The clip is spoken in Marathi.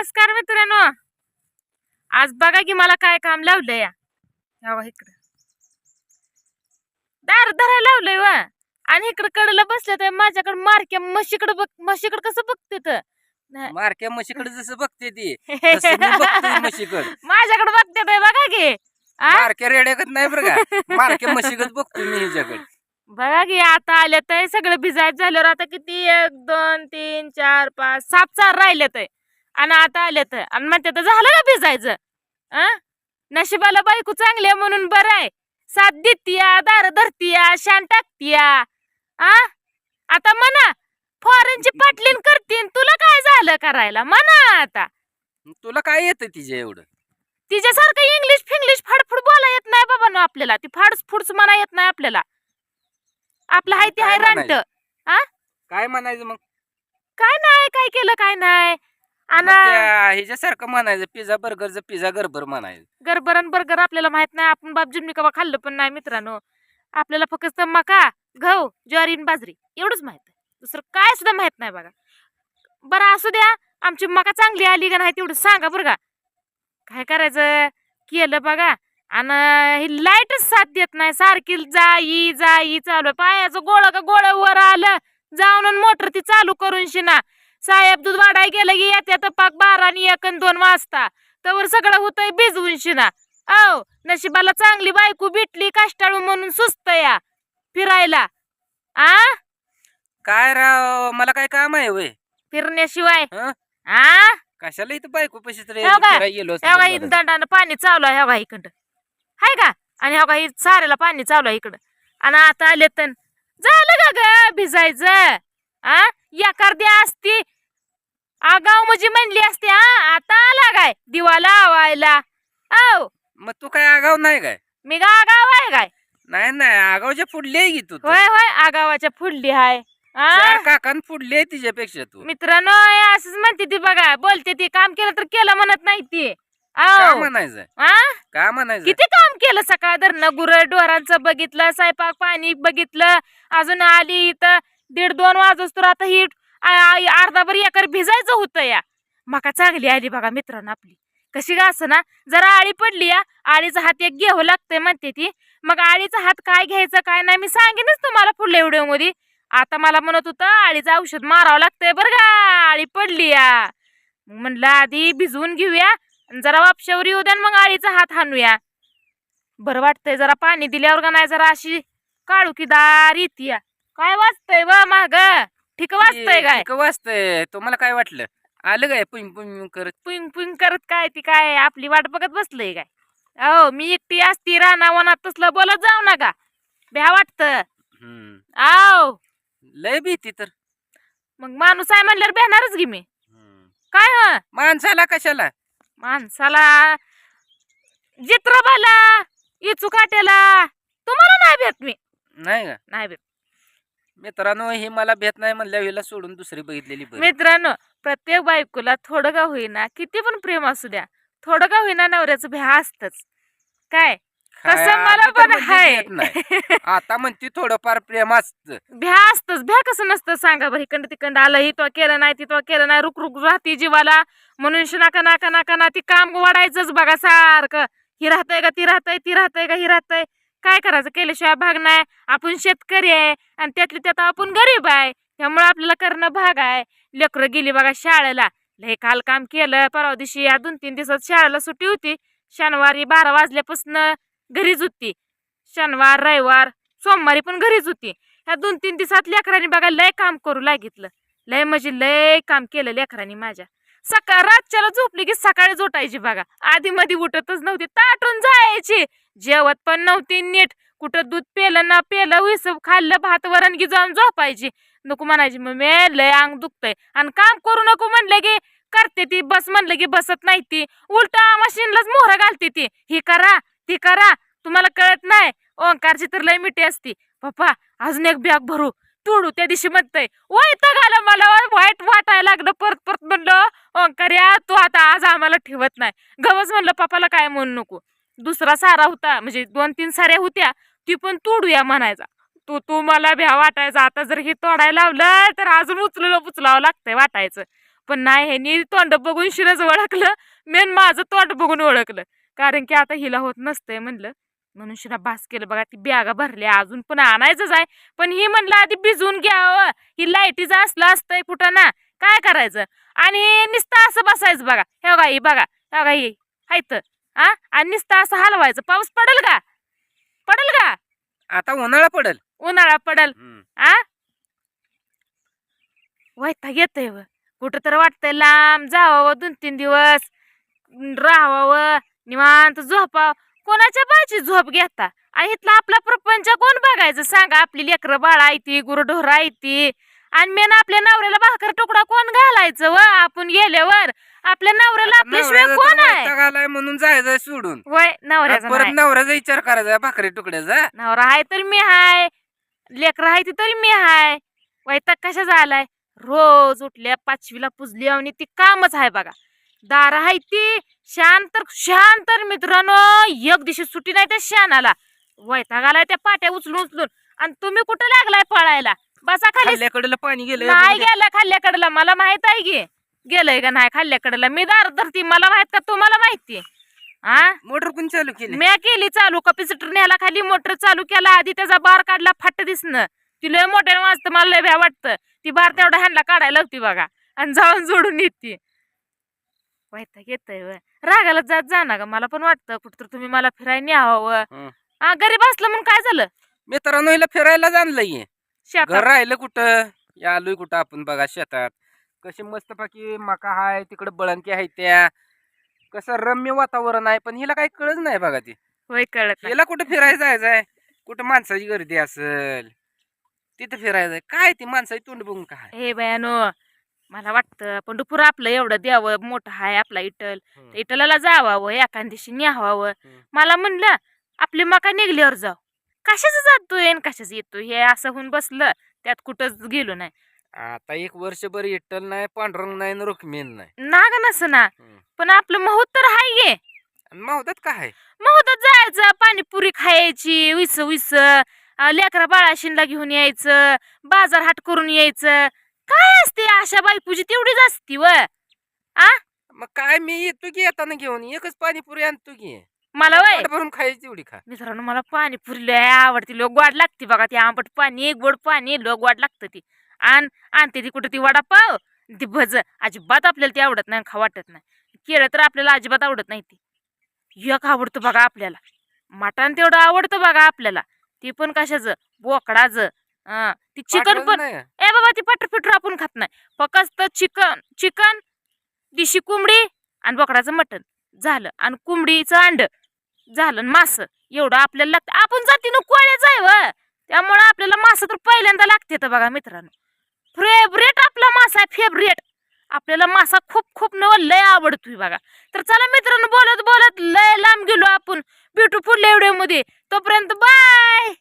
नमस्कार मित्रांनो. आज बघा की मला काय काम लावलंय या. इकडं. दार धरायला लावलंय व. आणि इकडं कडला बसल्या तर माझ्याकडे मारक्या म्हशीकडे बघ म्हशीकडे कसं बघते तर मारक्या म्हशीकडे जसं बघते ती म्हशीकडे. माझ्याकडे बघते ते बघा की? मारक्या रेड्याकत नाही बरं का? मारक्या म्हशीकडे बघतो मी हिच्याकडे. बघा की आता आले तर सगळं भिजायचं झाल्यावर आता किती? एक दोन तीन चार पाच सात चार राहिले तर आणि आता आले तर आणि मग ते तर झालं ना भिजायचं? नशिबाला बायको चांगली आहे म्हणून बरं आहे. साथ देतीया दार धरतीया शान टाकतीया. आ आता म्हणा फॉरेनची पाटलीन करतीन. तुला काय झालं करायला? म्हणा आता. तुला काय येतं तिच्या एवढं? तिच्यासारखं इंग्लिश फिंग्लिश फाडफूड बोला येत नाही बाबा ना आपल्याला. ती फाडस फुडस म्हणा येत नाही आपल्याला. आपलं हाय ते काय हाय रांट म्हणायचं? काय म्हणायचं मग? काय नाही काय केलं काय नाही. आणि ह्याच्यासारखं म्हणायचं पिझ्झा बर्गरचं पिझ्झा गरबर म्हणायचं. गरबर आणि बर्गर आपल्याला माहीत नाही आपण बाप जिमनी कवा खाल्लं पण नाही मित्रांनो. आपल्याला फक्त मका गहू ज्वारी आणि बाजरी एवढंच माहीत आहे. दुसरं काय सुद्धा माहीत नाही बघा. बरं असू द्या आमची मका चांगली आली का नाही तेवढं सांगा बरं का. काय करायचं? केलं बघा. आणि ही लाईटच साथ देत नाही सारखी जाई जाई चालू आहे. पायाचं गोळ का गोळ वर आलं. जाऊन मोटर ती चालू करून शिना. साहेब दूध वाढाय गेलं की येते तर पाक बारा आणि एक दोन वाजता. तवर सगळं होतंय भिजवून शिना. औ नशिबाला चांगली बायको भेटली काष्टाळू म्हणून सुस्त या. फिरायला. आ? काय राव मला काय काम आहे वय फिरण्याशिवाय. हं? आ? कशाला इथं बायको हो का? गेलो असतो ह्या बाई. दंडानं पाणी चालू आहे ह्या बाई इकडं? हाय का? आणि ह्या बाई साऱ्याला पाणी चालू आहे इकडं. आणि आता आले तर झालं का ग भिजायचं. आ? या करद्या असती. आगाव म्हणजे म्हणली असती हा? आता आला काय? दिवा लावायला औ. मग तू काय आगाव नाही काय? मी गा आगाव आहे काय? नाही नाही. आगावच्या पुढली आहे की तू तर. होय होय. आगावाच्या फुडली हाय. आ? चार काकान पुढली आहे तिच्यापेक्षा तू. मित्रांनो हे असंच म्हणते ती बघा. बोलते ती काम केलं तर केलं म्हणत नाही ती. काय औ म्हणायचं आ? काय म्हणायचं किती काम केलं सकाळ धरणं? गुर ढोरांचं बघितलं स्वयंपाक पाणी बघितलं अजून आली इथं. दीड दोन वाजोस तर आता ही अर्धाभर एकर भिजायचं होतं या. मका चांगली आली बघा मित्रांनो आपली. कशी का असं ना जरा आळी पडली या. आळीचा हात एक घ्यावं लागतंय म्हणते ती. मग आळीचा हात काय घ्यायचं काय नाही मी सांगेनच तुम्हाला पुढल्या व्हिडिओमध्ये आता मला म्हणत होतं आळीचं औषध मारावं लागतंय बरं का. आळी पडली या. म्हणलं आधी भिजवून घेऊया. आणि जरा वापशावर येऊ द्या मग आळीचा हात हाणूया. बरं वाटतंय जरा पाणी दिल्यावर का नाही जरा अशी काळुकीदार येते काय वाचतंय व माग? ठीक वाचतंय काय? ठीक वाचतंय तुम्हाला काय वाटलं? आलं काय? पुंग पुंग करत? पुंग पुंग करत काय ती काय? आपली वाट बघत बसलंय काय? हो मी एकटी असती राना वनात तसलं बोलत जाऊ नका. भ्या वाटत. हम्म. आव. लय भीती तर. मग माणूस आहे म्हणल्यावर भेणारच घे मी. काय ह? माणसाला कशाला? माणसाला जित्रबाला इचू काट्याला तुम्हाला नाही भेट मी. नाही का? नाही भेट. मित्रांनो हे मला भेट नाही म्हणल्या हिला सोडून दुसरी बघितलेली बरी. मित्रांनो प्रत्येक बायकोला थोडं का होईना किती पण प्रेम असू द्या थोडं का होईना नवऱ्याचं भ्या असतच. काय? काय तसं मला तर पण म्हणजे हाय. नाही. आता म्हणते थोडंफार प्रेम असत. भ्या असतच भ्या कसं नसतं सांगा बरं इकडं तिकडं आलं ही तो केलं नाही ती तो केलं नाही रुक रुक राहती जीवाला. म्हणून नाका नाका नाका ना ती काम वाढायचंच बघा सारखं. ही राहतंय का ती राहतंय ती राहतंय का ही राहतंय. काय करायचं? केल्याशिवाय भाग नाही. आपण शेतकरी आहे आणि त्यातली त्यात आपण गरीब आहे. त्यामुळे आपल्याला करणं भाग आहे. लेकरं गेली बघा शाळेला. लय काल काम केलं. परवा दिवशी या दोन तीन दिवसात शाळेला सुट्टी होती. शनिवारी बारा वाजल्यापासून घरीच होती. शनिवार रविवार सोमवारी पण घरीच होती. ह्या दोन तीन दिवसात लेकरांनी बघा लय काम करू लागितलं. लय म्हणजे लय काम केलं लेकरांनी माझ्या. सकाळ रातच्याला झोपली की सकाळी झोटायची बघा. आधी मध्ये उठतच नव्हती ताटून जायची. जेवत पण नव्हती नीट. कुठं दूध पेलं ना पेलं विसब खाल्लं भात वरण की जाऊन झोपायची. नको म्हणायची मग मे लय अंग दुखतंय. आणि काम करू नको म्हणलं की करते ती बस म्हणलं की बसत नाही ती. उलटा मशीनलाच मोहरा घालते ती. ही करा ती करा. तुम्हाला कळत नाही. ओंकारची तर लय मिठी असती. पप्पा अजून एक बॅग भरू. तोडू त्या दिवशी म्हणतंय वैताग घाला मला वाईट वाटायला लागलं परत परत म्हणलं ओंकार्या तू आता आज आम्हाला ठेवत नाही. गवच म्हणलं पप्पाला काय म्हणू नको. दुसरा सारा होता म्हणजे दोन तीन साऱ्या होत्या ती पण तोडूया म्हणायचा. तू तू मला भ्या वाटायचा. आता जर हे तोडायला लावलं तर अजून उचललं उचलावं लागतंय वाटायचं. पण नाही ह्यानी तोंड बघून शिरच ओळखलं. मेन माझं तोंड बघून ओळखलं. कारण की आता हिला होत नसतंय म्हणलं. म्हणून शिना भास केलं बघा ती बॅगा भरल्या अजून पण आणायचंच आहे. पण ही म्हणलं आधी भिजवून घ्यावं. ही लाईटीचं असलं असतंय कुठं ना. काय करायचं? आणि नुसतं असं बसायचं बघा. हे बघा ही बघा. हे बघा ही. हायत हा? आणि नुसतं असं हलवायचं. पाऊस पडेल का? पडेल का? आता उन्हाळा पडल. उन्हाळा पडेल. आ? वैताग येतंय व. कुठं तर वाटतंय लांब जावावं दोन तीन दिवस. राहावं निवांत झोपावं. कोणाच्या बाची झोप घेता? आणि इथला आपला प्रपंच कोण बघायचं? सांगा. आपली लेकरं बाळा येते गुरढोरा येते आणि मेन आपल्या नवऱ्याला भाकर तुकडा कोण घालायचं व? आपण गेल्यावर आपल्या नवऱ्याला आपल्याशिवाय कोण आहे? आलाय म्हणून जायचं सोडून. वय नवऱ्याचा परत नाही. नवऱ्याचा विचार करायचा भाकरी तुकड्याचा. नवरा आहे तर मी हाय लेकरं आहे ती तरी मी हाय. वैताग कशा झालाय? रोज उठल्या पाचवीला पुजली आणि ती कामच आहे बघा. दार आहे ती शांत तर शांत तर मित्रांनो एक दिवशी सुट्टी नाही त्या शानाला. वैताग आलाय त्या पाट्या उचलून उचलून. आणि तुम्ही कुठं लागलाय पळायला? बसा खाली. खाल्ल्याकडे पाणी गेलं नाही गेला खाल्ल्याकडला. मला माहीत आहे की. गेलंय का नाही खाल्ल्याकडला? मी दार धरती. मला माहीत का? तुम्हाला माहिती. हा मोटर कोण चालू केली म्या केली चालू. कपिसिटर न्यायला खाली मोटर चालू केला. आधी त्याचा बार काढला. फाट दिसणं. ती लय मोठ्यानं वाजतं. मला लय भ्या वाटतं. ती बार तेवढा ह्यांना काढायला होती बघा. आणि जाऊन जोडून येते. वैताग येतंय. रागाला जात जा ना ग. मला पण वाटतं. कुठं तुम्ही मला फिरायला न्यावं. हं. हा गरीब असलं म्हणून काय झालं? मित्रांनो हिला फिरायला जाणलंय. घर राहिलं कुठं? या आलोय कुठं आपण बघा शेतात. कशी मस्तपैकी मका हाय तिकडे बळंकी आहे त्या. कसं रम्य वातावरण आहे पण हिला काही कळत नाही बघा ती. होय कळत. हिला कुठं फिरायला जायचंय कुठं माणसाची गर्दी असेल? तिथं फिरायचंय काय ती माणसाची तोंड बघून काय? हे बयानो मला वाटतं पंढरपूर आपलं एवढं द्यावं मोठं आहे आपला इटल. इटलाला जावावं एखाद दिवशी न्यावावं. मला म्हणलं आपली मका निघल्यावर जाऊ. कशाच जातोय आणि कशाच येतोय? हे असं होऊन बसलं त्यात कुठंच गेलो नाही. आता एक वर्षभर इट्टल नाही पांडुरंग नाही न रुक्मिण नाही. नाग नसं ना. पण आपलं महूत तर हाय गे. आणि काय महूतच जायचं पाणीपुरी खायची विस विस अं, लेकरा बाळाशिनला घेऊन यायचं बाजार हाट करून यायचं. काय असते आशा बायपूजी तेवढीच असती व? मग काय मी येतो की येताना घेऊन? एकच पाणीपुरी आणतो की. मला वय. भरून खायची तेवढी खा. मित्रांनो मला पाणीपुरी लय आवडती लोक गोड लागते बघा ती आंबट पाणी गोड पाणी लोक गोड लागतं ती. आण आणते ती कुठं ती वडापाव? ती भज. अजिबात आपल्याला ती आवडत नाही खा वाटत नाही. केळं तर आपल्याला अजिबात आवडत नाही ती. एक आवडतं बघा आपल्याला. मटण तेवढं आवडतं बघा आपल्याला. ती पण कशाचं? बोकडाचं. ती चिकन पण. ए बाबा ती पटर पिटर आपण खात नाही. फक्त चिकन चिकन दिशी कोंबडी आणि बोकडाचं मटण. झालं. आणि कोंबडीचं अंड. झालं मास. एवढं आपल्याला लागतं. आपण जातीनं कोळ्याच आहे व. त्यामुळं आपल्याला मास तर पहिल्यांदा लागते तर बघा मित्रांनो. फेवरेट आपला मासा आहे फेवरेट आपल्याला मासा खूप खूप नव लय आवडतोय बघा. तर चला मित्रांनो बोलत बोलत लय लांब गेलो आपण. भेटू पुढल्या मध्ये. तोपर्यंत बाय